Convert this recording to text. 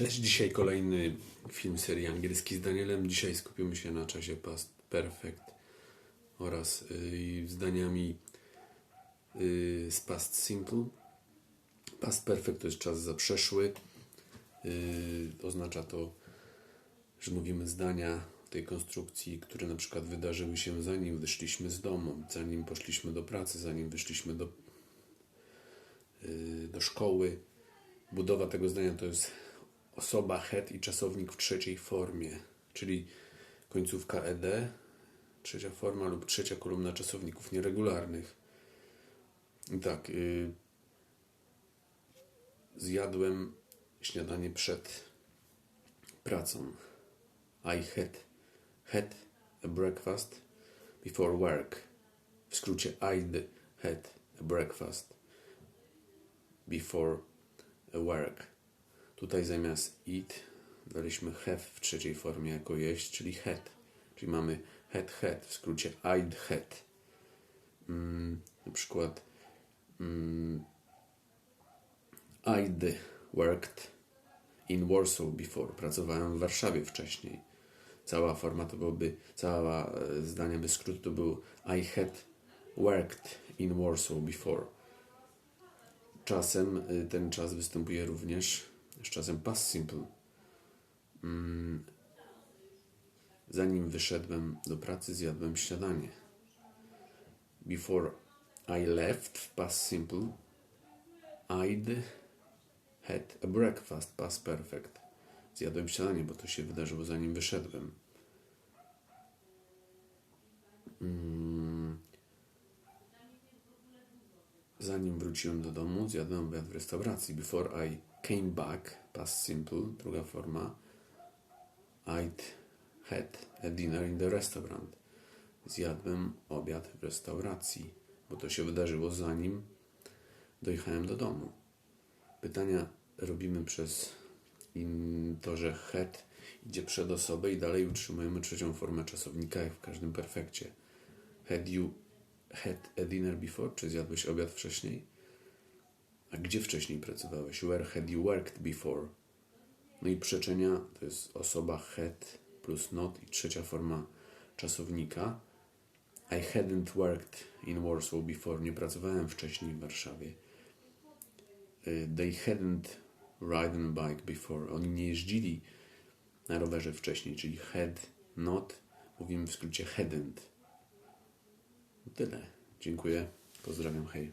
Cześć, dzisiaj kolejny film serii angielski z Danielem. Dzisiaj skupimy się na czasie past perfect oraz y, zdaniami y, z past simple. Past perfect to jest czas zaprzeszły. Y, oznacza to, że mówimy zdania tej konstrukcji, które na przykład wydarzyły się zanim wyszliśmy z domu, zanim poszliśmy do pracy, zanim wyszliśmy do, y, do szkoły. Budowa tego zdania to jest osoba, head i czasownik w trzeciej formie, czyli końcówka ed, trzecia forma lub trzecia kolumna czasowników nieregularnych. I tak, y, zjadłem śniadanie przed pracą. I had, had a breakfast before work. W skrócie I'd had a breakfast before work. Tutaj zamiast eat daliśmy have w trzeciej formie jako jeść, czyli had. Czyli mamy had had, w skrócie I'd had. Mm, na przykład mm, I'd worked in Warsaw before. Pracowałem w Warszawie wcześniej. Cała forma to byłoby, cała e, zdanie bez skrótu to był I had worked in Warsaw before. Czasem y, ten czas występuje również z czasem past simple. Mm, Zanim wyszedłem do pracy, zjadłem śniadanie. Before I left w past simple, I'd had a breakfast past perfect. Zjadłem śniadanie, bo to się wydarzyło zanim wyszedłem. Mm. Zanim wróciłem do domu, zjadłem obiad w restauracji. Before I came back, past simple, druga forma, I'd had a dinner in the restaurant. Zjadłem obiad w restauracji, bo to się wydarzyło zanim dojechałem do domu. Pytania robimy przez to, że had idzie przed osobę i dalej utrzymujemy trzecią formę czasownika, jak w każdym perfekcie. Had you had a dinner before? Czy zjadłeś obiad wcześniej? A gdzie wcześniej pracowałeś? Where had you worked before? No i przeczenia to jest osoba had plus not i trzecia forma czasownika. I hadn't worked in Warsaw before. Nie pracowałem wcześniej w Warszawie. Y, They hadn't ridden bike before. Oni nie jeździli na rowerze wcześniej, czyli had not. Mówimy w skrócie hadn't. Tyle. Dziękuję. Pozdrawiam. Hej.